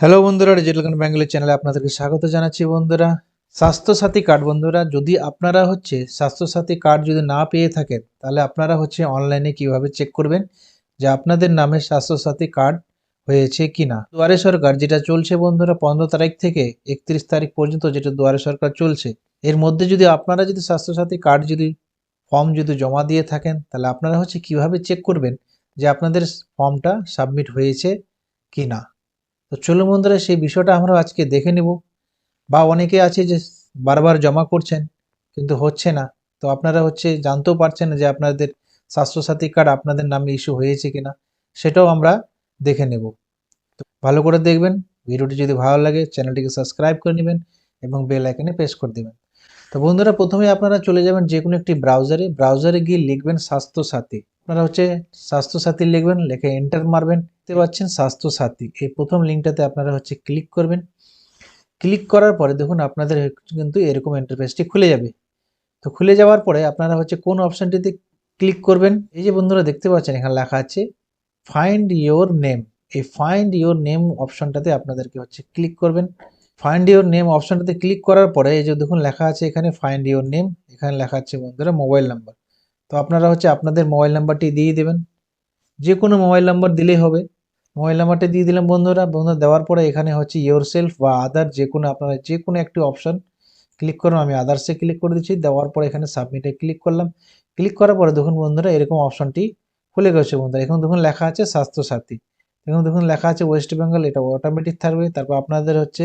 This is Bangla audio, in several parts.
হ্যালো বন্ধুরা ডিজিটাল গান ব্যাঙ্গলের চ্যানেলে আপনাদেরকে স্বাগত জানাচ্ছি, বন্ধুরা। স্বাস্থ্যসাথী কার্ড বন্ধুরা, যদি আপনারা হচ্ছে স্বাস্থ্যসাথী কার্ড যদি না পেয়ে থাকেন, তাহলে আপনারা হচ্ছে অনলাইনে কীভাবে চেক করবেন যে আপনাদের নামে স্বাস্থ্যসাথী কার্ড হয়েছে কি না দুয়ারে সরকার যেটা চলছে, বন্ধুরা, পনেরো তারিখ থেকে একত্রিশ তারিখ পর্যন্ত যেটা দুয়ারে সরকার চলছে, এর মধ্যে যদি আপনারা যদি স্বাস্থ্যসাথী কার্ড যদি ফর্ম যদি জমা দিয়ে থাকেন, তাহলে আপনারা হচ্ছে কীভাবে চেক করবেন যে আপনাদের ফর্মটা সাবমিট হয়েছে কি না তো চলুন বন্ধুরা, সেই বিষয়টা আমরা আজকে দেখে নেব। বা অনেকে আছে যে বারবার জমা করছেন, কিন্তু হচ্ছে না। তো আপনারা হচ্ছে জানতেও পারছেন যে আপনাদের স্বাস্থ্যসাথী কার্ড আপনাদের নামে ইস্যু হয়েছে কিনা, সেটাও আমরা দেখে নেব। তো ভালো করে দেখবেন, ভিডিওটি যদি ভালো লাগে, চ্যানেলটিকে সাবস্ক্রাইব করে নেবেন এবং বেল আইকনে প্রেস করে দেবেন। তো বন্ধুরা প্রথমে আপনারা চলে যাবেন যে কোনো একটি ব্রাউজারে। ব্রাউজারে গিয়ে লিখবেন স্বাস্থ্যসাথী। আপনারা হচ্ছে স্বাস্থ্যসাথী লিখবেন, লিখে এন্টার মারবেন। দেখতে পাচ্ছেন স্বাস্থ্যসাথী। এই প্রথম লিঙ্কটাতে আপনারা হচ্ছে ক্লিক করবেন। ক্লিক করার পরে দেখুন আপনাদের কিন্তু এরকম ইন্টারফেসটি খুলে যাবে। তো খুলে যাওয়ার পরে আপনারা হচ্ছে কোন অপশানটিতে ক্লিক করবেন? এই যে বন্ধুরা দেখতে পাচ্ছেন এখানে লেখা আছে ফাইন্ড ইওর নেম এই ফাইন্ড ইওর নেম অপশনটাতে আপনাদেরকে হচ্ছে ক্লিক করবেন। ফাইন্ড ইওর নেম অপশনটাতে ক্লিক করার পরে এই যে দেখুন লেখা আছে এখানে ফাইন্ড ইওর নেম এখানে লেখা আছে বন্ধুরা মোবাইল নাম্বার তো আপনারা হচ্ছে আপনাদের মোবাইল নাম্বারটি দিয়ে দেবেন। যে কোনো মোবাইল নাম্বার দিলেই হবে। মোবাইল নাম্বারটি দিয়ে দিলাম বন্ধুরা। বন্ধুরা, দেওয়ার পরে এখানে হচ্ছে ইয়োর সেলফ বা আদার যে কোনো আপনারা যে কোনো একটি অপশান ক্লিক করুন। আমি আদার্সে ক্লিক করে দিচ্ছি। দেওয়ার পরে এখানে সাবমিটে ক্লিক করলাম। ক্লিক করার পরে দেখুন বন্ধুরা, এরকম অপশনটি খুলে গেছে বন্ধুরা। এখন দেখুন লেখা আছে স্বাস্থ্যসাথী। এখন দেখুন লেখা আছে ওয়েস্ট বেঙ্গল এটা অটোমেটিক থাকবে। তারপর আপনাদের হচ্ছে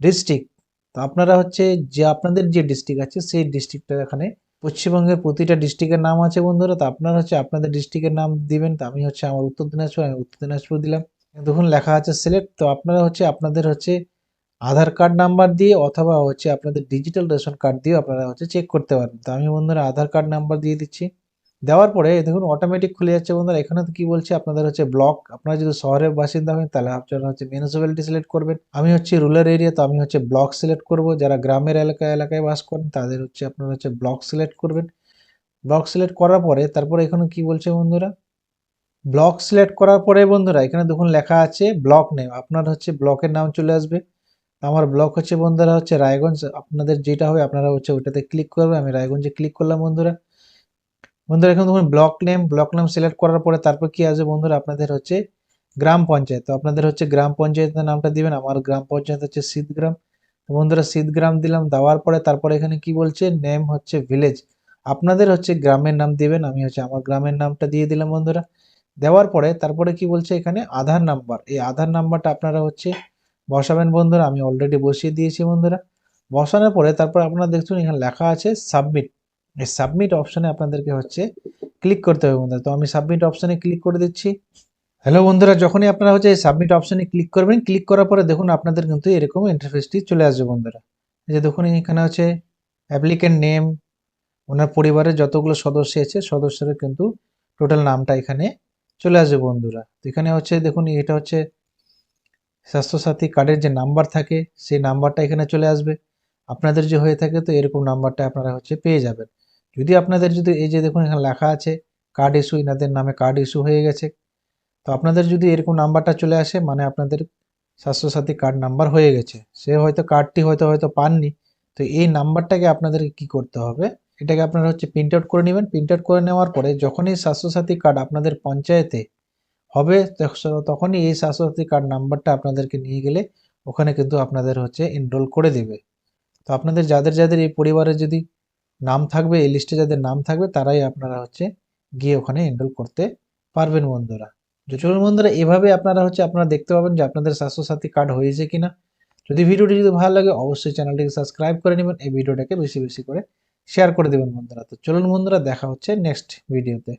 ডিস্ট্রিক্ট তো আপনারা হচ্ছে যে আপনাদের যে ডিস্ট্রিক্ট আছে, সেই ডিস্ট্রিক্টটা এখানে পশ্চিমবঙ্গের প্রতিটা ডিস্ট্রিক্টের নাম আছে বন্ধুরা, তো আপনারা হচ্ছে আপনাদের ডিস্ট্রিক্টের নাম দিবেন, তো আমি হচ্ছে আমার উত্তর দিনাজপুর, আমি উত্তর দিনাজপুর দিলাম। দেখুন, লেখা আছে সিলেক্ট তো আপনারা হচ্ছে আপনাদের হচ্ছে আধার কার্ড নাম্বার দিয়ে অথবা হচ্ছে আপনাদের ডিজিটাল রেশন কার্ড দিয়ে আপনারা হচ্ছে চেক করতে পারেন তো আমি বন্ধুরা, আধার কার্ড নাম্বার দিয়ে দিচ্ছি। দেওয়ার পরে দেখুন অটোমেটিক খুলে যাচ্ছে বন্ধুরা। এখানে তো কি বলছে? আপনাদের হচ্ছে ব্লক আপনারা যদি শহরের বাসিন্দা হন, তাহলে আপনারা হচ্ছে মিউনিসিপ্যালিটি সিলেক্ট করবেন। আমি হচ্ছে রুরাল এরিয়া তো আমি হচ্ছে ব্লক সিলেক্ট করব। যারা গ্রামের এলাকা, এলাকায় বাস করেন, তাদের হচ্ছে আপনারা হচ্ছে ব্লক সিলেক্ট করবেন। ব্লক সিলেক্ট করার পরে, তারপরে এখানে কি বলছে বন্ধুরা? ব্লক সিলেক্ট করার পরে বন্ধুরা, এখানে দেখুন লেখা আছে ব্লক নেম আপনার হচ্ছে ব্লকের নাম চলে আসবে। আমার ব্লক হচ্ছে বন্ধুরা হচ্ছে রায়গঞ্জ। আপনাদের যেটা হবে, আপনারা হচ্ছে ওইটাতে ক্লিক করবে আমি রায়গঞ্জে ক্লিক করলাম বন্ধুরা। বন্ধুরা, এখন দেখুন block name block name select করার পরে তারপর কি আসবে বন্ধুরা? আপনাদের হচ্ছে গ্রাম পঞ্চায়েত। তো আপনাদের হচ্ছে গ্রাম পঞ্চায়েতের নামটা দিবেন, আমার গ্রাম পঞ্চায়েত হচ্ছে শীতগ্রাম বন্ধুরা শীতগ্রাম দিলাম, দেওয়ার পরে তারপরে এখানে কি বলছে? নেম হচ্ছে ভিলেজ আপনাদের হচ্ছে গ্রামের নাম দিবেন, আমি হচ্ছে আমার গ্রামের নামটা দিয়ে দিলাম বন্ধুরা। দেওয়ার পরে তারপরে কি বলছে এখানে? আধার নাম্বার এই আধার নাম্বারটা আপনারা হচ্ছে বসাবেন বন্ধুরা, আমি অলরেডি বসিয়ে দিয়েছি বন্ধুরা। বসানোর পরে তারপর আপনারা দেখুন, এখানে লেখা আছে সাবমিট এই সাবমিট অপশানে আপনাদেরকে হচ্ছে ক্লিক করতে হবে বন্ধুরা। তো আমি সাবমিট অপশানে ক্লিক করে দিচ্ছি। হ্যালো বন্ধুরা, যখনই আপনারা হচ্ছে এই সাবমিট অপশানে ক্লিক করবেন ক্লিক করার পরে দেখুন আপনাদের কিন্তু এরকম ইন্টারফেসটি চলে আসবে বন্ধুরা। এই যে দেখুন, এখানে হচ্ছে অ্যাপ্লিকেন্ট নেম ওনার পরিবারের যতগুলো সদস্য আছে সদস্যের কিন্তু টোটাল নামটা এখানে চলে আসবে বন্ধুরা। তো এখানে হচ্ছে দেখুন, এটা হচ্ছে স্বাস্থ্যসাথী কার্ডের যে নাম্বার থাকে, সেই নাম্বারটা এখানে চলে আসবে। আপনাদের যে হয়ে থাকে, তো এরকম নাম্বারটা আপনারা হচ্ছে পেয়ে যাবেন। যদি আপনাদের যদি এই যে দেখুন এখানে লেখা আছে কার্ড ইস্যু এনাদের নামে কার্ড ইস্যু হয়ে গেছে। তো আপনাদের যদি এরকম নাম্বারটা চলে আসে মানে আপনাদের স্বাস্থ্যসাথী কার্ড নাম্বার হয়ে গেছে। সে হয়তো কার্ডটি হয়তো হয়তো পাননি। তো এই নাম্বারটাকে আপনাদের কি করতে হবে? এটাকে আপনারা হচ্ছে প্রিন্ট আউট করে নেবেন। প্রিন্ট আউট করে নেওয়ার পরে যখনই স্বাস্থ্যসাথী কার্ড আপনাদের পঞ্চায়েতে হবে তখনই এই স্বাস্থ্যসাথী কার্ড নাম্বারটা আপনাদেরকে নিয়ে গেলে ওখানে কিন্তু আপনাদের হচ্ছে এনরোল করে দেবে। তো আপনাদের যাদের যাদের এই পরিবারে যদি নাম থাকবে, এই লিস্টে যাদের নাম থাকবে, তারাই আপনারা হচ্ছে গিয়ে ওখানে এনরোল করতে পারবেন বন্ধুরা। চলুন বন্ধুরা, এভাবে আপনারা হচ্ছে আপনারা দেখতে পাবেন যে আপনাদের স্বাস্থ্যসাথী কার্ড হয়েছে কিনা। যদি ভিডিওটি যদি ভালো লাগে, অবশ্যই চ্যানেলটিকে সাবস্ক্রাইব করে নেবেন, এই ভিডিওটাকে বেশি বেশি করে শেয়ার করে দেবেন বন্ধুরা। তো চলুন বন্ধুরা, দেখা হচ্ছে নেক্সট ভিডিওতে